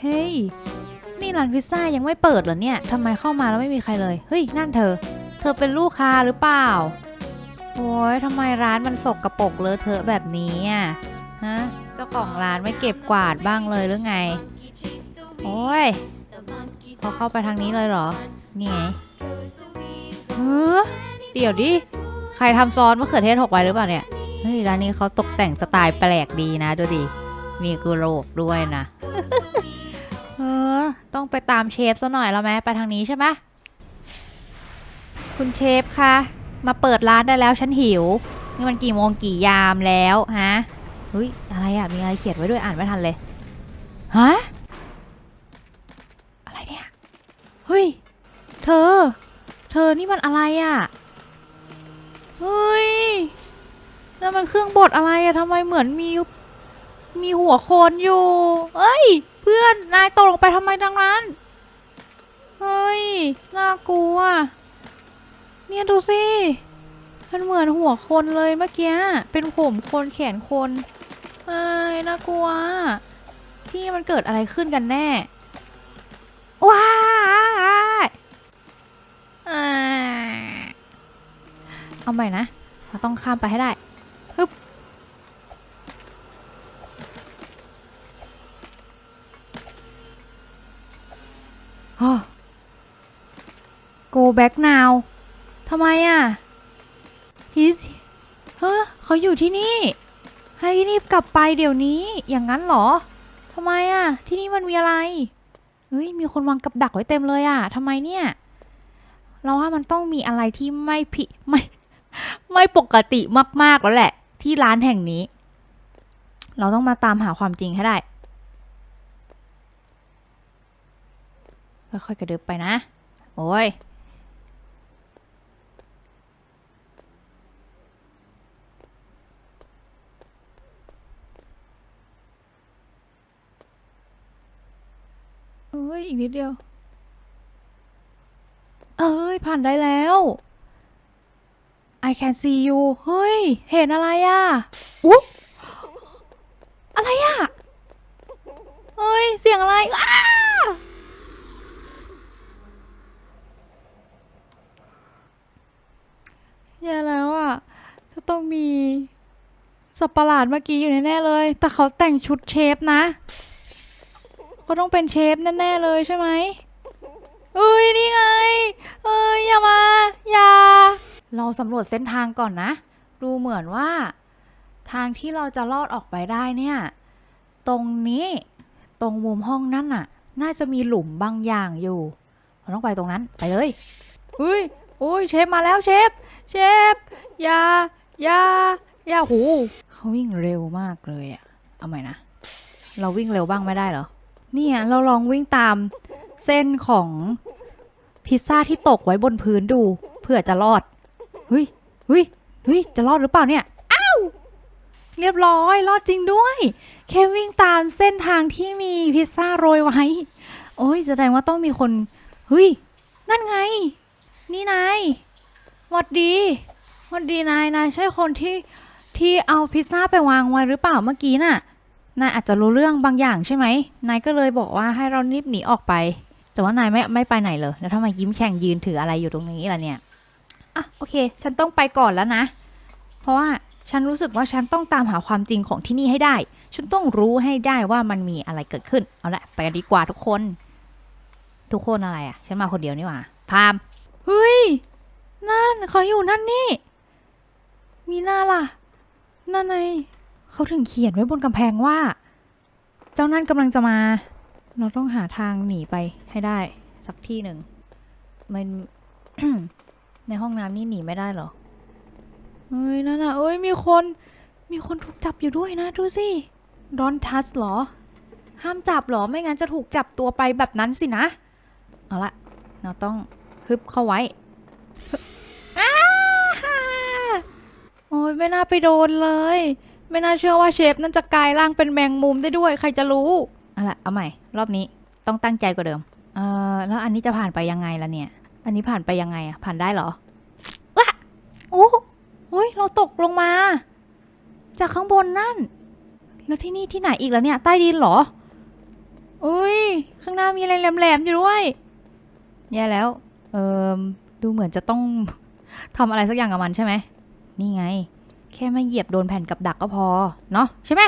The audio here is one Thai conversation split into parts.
เฮ้ย นี่ร้านพิซซ่ายังไม่เปิดเหรอเนี่ยทำไมเข้ามาแล้วไม่มีใครเลย เฮ้ย นั่นเธอ เธอเป็นลูกค้าหรือเปล่า โอ้ยทำไมร้านมันสกกระปรกเลอะเทอะแบบนี้อะ ฮะ เจ้าของร้านไม่เก็บกวาดบ้างเลยหรือไง โอ้ยพอเข้าไปทางนี้เลยเหรอ นี่ไงเออเดี๋ยวดิ ใครทำซอสมะเขือเทศหกไว้หรือเปล่าเนี่ย เฮ้ย ร้านนี้เขาตกแต่งสไตล์แปลกดีนะ ดูดิ มีกระโหลกด้วยนะ เออ ต้องไปตามเชฟซะหน่อยแล้วไหมไปทางนี้ใช่ไหมคุณเชฟคะมาเปิดร้านได้แล้วฉันหิว นี่มันกี่โมงกี่ยามแล้วฮะเฮ้ยอะไรอะมีอะไรเขียนไว้ด้วยอ่านไม่ทันเลยฮะอะไรเนี่ยเฮ้ยเธอ เธอนี่มันอะไรอะเฮ้ยแล้วมันเครื่องบดอะไรอะทำไมเหมือนมีมีหัวโคนอยู่ เอ้ย พื่อน นายตกลงไปทำไมดังนั้น เฮ้ย น่ากลัว เนี่ยดูสิ มันเหมือนหัวคนเลยเมื่อกี้ เป็นผมคนแขนคนเอ้น่ากลัวพี่มันเกิดอะไรขึ้นกันแน่ ว้ายอ่าเอาใหม่นะ เราต้องข้ามไปให้ได้ฮึบ Oh. Go back now ทำไมอะ He's เฮ้อเขาอยู่ที่นี่ ให้รีบกลับไปเดี๋ยวนี้ อย่างนั้นเหรอทำไมอะ ที่นี่มันมีอะไร เฮ้ย มีคนวางกับดักไว้เต็มเลยอะทำไมเนี่ย เราว่ามันต้องมีอะไรที่ไม่ผิไม่ ไม่ปกติมากๆแล้วแหละ ที่ร้านแห่งนี้ เราต้องมาตามหาความจริงให้ได้ ค่อยๆกระดึบไปนะ โอ้ย เอ้ย อีก นิดเดียว เอ้ย ผ่านได้แล้ว I can see you เฮ้ย เห็นอะไรอะ่ะอุ๊บอะไรอะ่ะ เฮ้ย เสียงอะไรอ้าแย่แล้วอะจะต้องมีสัตว์ประหลาดเมื่อกี้อยู่แน่ ๆ เลย แต่เขาแต่งชุดเชฟนะ เขาต้องเป็นเชฟแน่ๆเลยใช่ไหมเอ้ยนี่ไง เอ้ยอย่ามาอย่า เราสำรวจเส้นทางก่อนนะ ดูเหมือนว่า ทางที่เราจะลอดออกไปได้เนี่ย ตรงนี้ตรงมุมห้องนั่นน่ะ น่าจะมีหลุมบางอย่างอยู่เราต้องไปตรงนั้นไปเลยเฮ้ยโอ้ยเชฟมาแล้วเชฟเชฟอย่าอย่าอย่าหูเขาวิ่งเร็วมากเลยอะเอาใหม่นะเราวิ่งเร็วบ้างไม่ได้เหรอ เนี่ยเราลองวิ่งตามเส้นของพิซซ่าที่ตกไว้บนพื้นดูเพื่อจะรอดเฮ้ยเฮ้ยเฮ้ยจะรอดหรือเปล่าเนี่ยอ้าวเรียบร้อยรอดจริงด้วย แค่วิ่งตามเส้นทางที่มีพิซซ่าโรยไว้ โอ้ยแสดงว่าต้องมีคนเฮ้ยนั่นไง นี่นายหวัดดีหวัดดีนายนายใช่คนที่ที่เอาพิซซ่าไปวางไว้หรือเปล่าเมื่อกี้น่ะ นายอาจจะรู้เรื่องบางอย่างใช่ไหม นายก็เลยบอกว่าให้เรารีบหนีออกไป แต่ว่านายไม่ไม่ไปไหนเลย แล้วทำไมยิ้มแฉ่งยืนถืออะไรอยู่ตรงนี้ล่ะเนี่ย อะโอเค ฉันต้องไปก่อนแล้วนะ เพราะว่าฉันรู้สึกว่าฉันต้องตามหาความจริงของที่นี่ให้ได้ ฉันต้องรู้ให้ได้ว่ามันมีอะไรเกิดขึ้น เอาละไปกันดีกว่าทุกคน ทุกคนอะไรอะ ฉันมาคนเดียวนี่หว่า พาม เฮ้ย นั่นเขาอยู่นั่นนี่ มีหน้าล่ะ นั่นไง เขาถึงเขียนไว้บนกำแพงว่า เจ้านั่นกำลังจะมา เราต้องหาทางหนีไปให้ได้ สักที่หนึ่งมันในห้องน้ำนี่หนีไม่ได้หรอ เฮ้ยนั่นน่ะเอ้ยมีคน มีคนถูกจับอยู่ด้วยนะดูสิดอนทัสเหรอ ห้ามจับเหรอไม่งั้นจะถูกจับตัวไปแบบนั้นสินะ เอาละเราต้องฮึบเข้าไว้อ้าฮ่าโอ้ยไม่น่าไปโดนเลย ไม่น่าเชื่อว่าเชฟนั่นจะกลายร่างเป็นแมงมุมได้ด้วย ใครจะรู้เอาล่ะเอาใหม่ รอบนี้ต้องตั้งใจกว่าเดิม เอ่อแล้วอันนี้จะผ่านไปยังไงล่ะเนี่ย อันนี้ผ่านไปยังไงอะผ่านได้เหรอวะโอ้โอ้ยเราตกลงมา จากข้างบนนั่น แล้วที่นี่ที่ไหนอีกแล้วเนี่ย ใต้ดินเหรออุ้ยข้างหน้ามีอะไรแหลมๆอยู่ด้วยแย่แล้ว เอิมดูเหมือนจะต้องทำอะไรสักอย่างกับมันใช่ไหม นี่ไง แค่ไม่เหยียบโดนแผ่นกับดักก็พอ เนาะใช่ไหม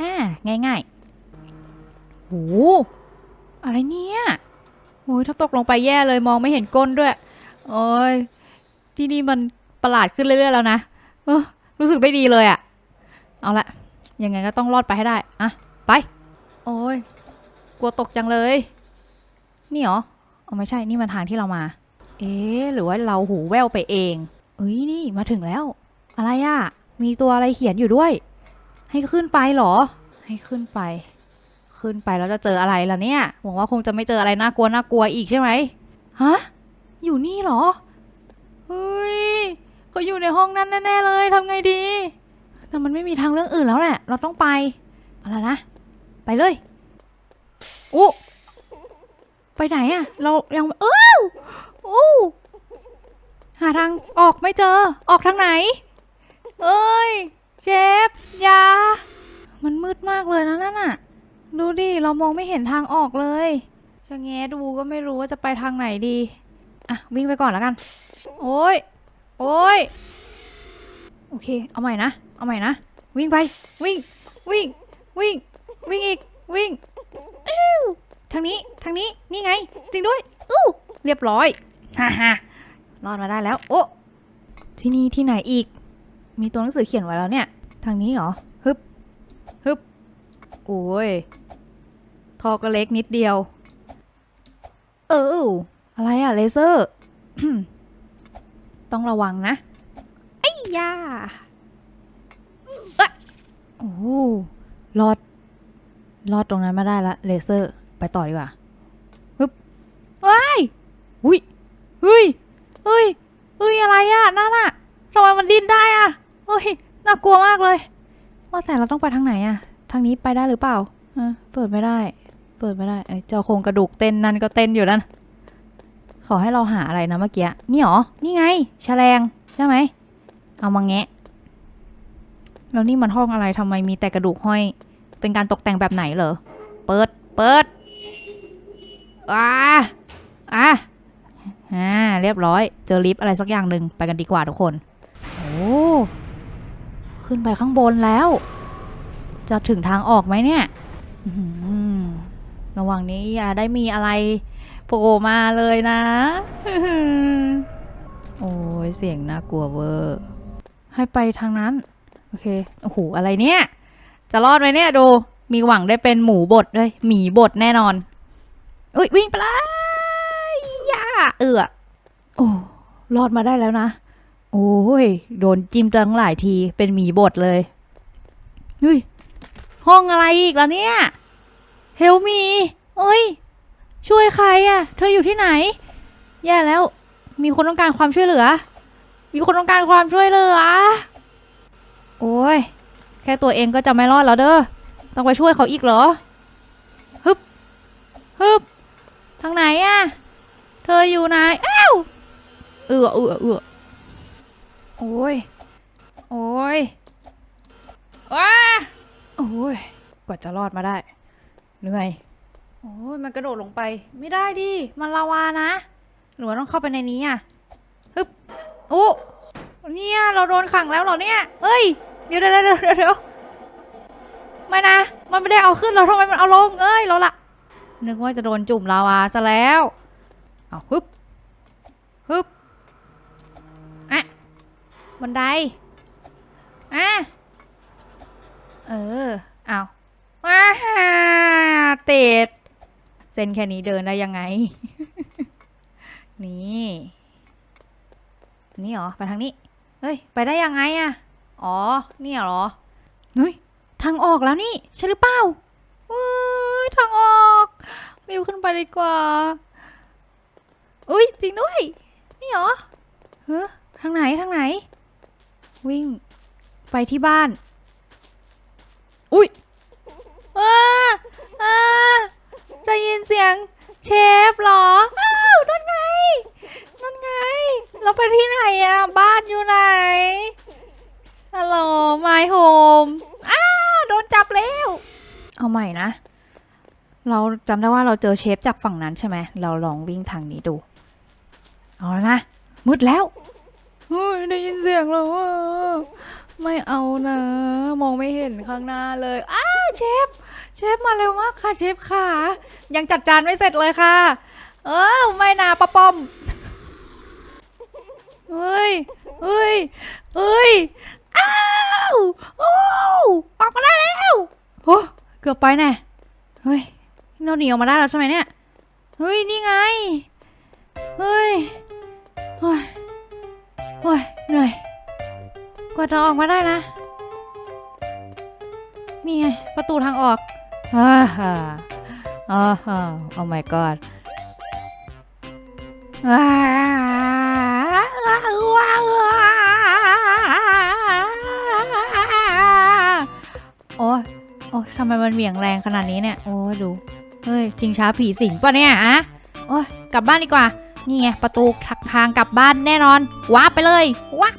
อ่าง่ายๆโหอะไรเนี่ยโอ้ยถ้าตกลงไปแย่เลยมองไม่เห็นก้นด้วย โอ้ยที่นี่มันประหลาดขึ้นเรื่อยๆแล้วนะเออรู้สึกไม่ดีเลยอะเอาละยังไงก็ต้องรอดไปให้ได้อะไป โอ้ยกลัวตกจังเลย นี่เหรอเอาไม่ใช่นี่มันทางที่เรามา เอ๊ะหรือว่าเราหูแว่วไปเอง เอ้ยนี่มาถึงแล้ว อะไรอะมีตัวอะไรเขียนอยู่ด้วย ให้ขึ้นไปเหรอ ให้ขึ้นไป ขึ้นไปแล้วจะเจออะไรล่ะเนี่ย หวังว่าคงจะไม่เจออะไรน่ากลัวน่ากลัวอีกใช่ไหมฮะ อยู่นี่เหรอ เฮ้ยก็อยู่ในห้องนั้นแน่ๆเลยทำไงดี แต่มันไม่มีทางเรื่องอื่นแล้วแหละ เราต้องไปอะไรนะ ไปเลยอู้ไปไหนอะเรายังเอ้าอู้หาทางออกไม่เจอ ออกทางไหน เอ้ย เชฟอยา มันมืดมากเลยนะนั่นน่ะ ดูดิ เรามองไม่เห็นทางออกเลยจะแงดูก็ไม่รู้ว่าจะไปทางไหนดี อะ วิ่งไปก่อนแล้วกัน โอ้ย โอ้ย โอเค เอาใหม่นะ เอาใหม่นะ วิ่งไป วิ่ง วิ่ง วิ่ง วิ่งอีก วิ่งอิ้วทางนี้ ทางนี้ นี่ไง จริงด้วย อู้ เรียบร้อย ฮ่าฮ่ารอดมาได้แล้ว โอ้ที่นี่ที่ไหนอีก มีตัวหนังสือเขียนไว้แล้วเนี่ย ทางนี้เหรอ ฮึบ ฮึบ โอ้ยทอก็เล็กนิดเดียว เออ อะไรอะเลเซอร์ ต้องระวังนะไอ้ยาโอ้รอด รอดตรงนั้นมาได้ละเลเซอร์ ไปต่อดีกว่า ฮึบว้ายอุ้ยเฮ้ยเฮ้ยเฮ้ย อะไรอะนั่นอะทำไมมันดิ้นได้อะ เฮ้ยน่ากลัวมากเลย ว่าแต่เราต้องไปทางไหนอะทางนี้ไปได้หรือเปล่าฮะเปิดไม่ได้ เปิดไม่ได้ไอ้เจ้าโครงกระดูกเต้นนั่นก็เต้นอยู่นั่นขอให้เราหาอะไรนะเมื่อกี้นี่หรอ นี่ไงแฉลงใช่ไหมเอามาแงะแล้วนี่มันห้องอะไรทำไมมีแต่กระดูกห้อย เป็นการตกแต่งแบบไหนเหรอ เปิด เปิดอ่าอ่าอ่า เรียบร้อย เจอลิฟต์อะไรสักอย่างหนึ่งไปกันดีกว่าทุกคน โอ้ ขึ้นไปข้างบนแล้ว จะถึงทางออกไหมเนี่ยระหว่างนี้อย่าได้มีอะไรโผล่มาเลยนะ โอ้ยเสียงน่ากลัวเวอร์ ให้ไปทางนั้น โอเค โอ้โห อะไรเนี่ย จะรอดไหมเนี่ยดู มีหวังได้เป็นหมูบดเลยหมีบดแน่นอน อุ้ยวิ่งไปเลยย่าเอือโอ้รอดมาได้แล้วนะ โอ้ย โดนจิ้มตั้งหลายทีเป็นหมีบดเลยเฮ้ยห้องอะไรอีกล้วเนี่ย เฮลมีเอ้ย ช่วยใครอะ่ะ เธออยู่ที่ไหน แย่แล้ว มีคนต้องการความช่วยเหลือ มีคนต้องการความช่วยเหลือ โอ้ย แค่ตัวเองก็จะไม่รอดแล้วเด้อ ต้องไปช่วยเขาอีกเหรอ ฮึบ ฮึบ ทางไหนอะ่ะ เธออยู่ไหน อ้าว เอือเอือเอือ โอ้ย โอ้ยว้าโอ้ย กว่าจะรอดมาได้ เหนื่อย โอ้ย มันกระโดดลงไป ไม่ได้ดิ มันลาวานะ หรือว่าต้องเข้าไปในนี้อะฮึบโอ้เนี่ย เราโดนขังแล้วเหรอเนี่ยเฮ้ยเดี๋ยวเดี๋ยวเดี๋ยวเดี๋ยวเดี๋ยวไม่นะ มันไม่ได้เอาขึ้นเราทำไมมันเอาลง เอ้ย เราละ นึกว่าจะโดนจุ่มลาวาซะแล้ว เอาฮึบฮึบอะ บันได อะ เออ เอาว้าติดเส้นแค่นี้เดินได้ยังไง นี่นี่เหรอ ไปทางนี้ เฮ้ย ไปได้ยังไงอะอ๋อเนี่ยเหรอเฮ้ยทางออกแล้วนี่ใช่หรือเปล่าเฮ้ยทางออกเร็วขึ้นไปดีกว่า อุ้ยจริงด้วย นี่เหรอเฮ้ยทางไหนทางไหน วิ่ง ไปที่บ้าน อุ้ยอ้าอ้าได้ยินเสียงเชฟเหรอ อ้าวนั่นไง นั่นไง เราไปที่ไหนอะบ้านอยู่ไหนฮัลโหลไมโฮมอ้าโดนจับแล้ว เอาใหม่นะ เราจำได้ว่าเราเจอเชฟจากฝั่งนั้นใช่ไหม เราลองวิ่งทางนี้ดู เอาแล้วนะ มืดแล้ว ฮ้ยได้ยินเสียงแล้วว่าไม่เอานะ มองไม่เห็นข้างหน้าเลยอ้าเชฟ เชฟมาเร็วมากค่ะเชฟค่ะ ยังจัดจานไม่เสร็จเลยค่ะ เออไม่นาป้าป้อมเฮ้ยเฮ้ยเฮ้ยอ้าวโอ้ออกมาได้แล้วโอ้เกือบไปแน่เฮ้ยเราหนีออกมาได้แล้วใช่ไหมเนี่ยเฮ้ยนี่ไงเฮ้ยเฮ้ย เฮ้ยเหนื่อย กว่าจะออกมาได้นะ นี่ไง ประตูทางออกอ่าฮ่าอ่าฮ่าโอ้ my god ว้าวโอ้โอ้ทำไมมันเหวี่ยงแรงขนาดนี้เนี่ย โอ้ดู เฮ้ยชิงช้าผีสิงปะเนี่ยอะโอ้ยกลับบ้านดีกว่า นี่ไงประตูทางกลับบ้านแน่นอนว้าไปเลยว้า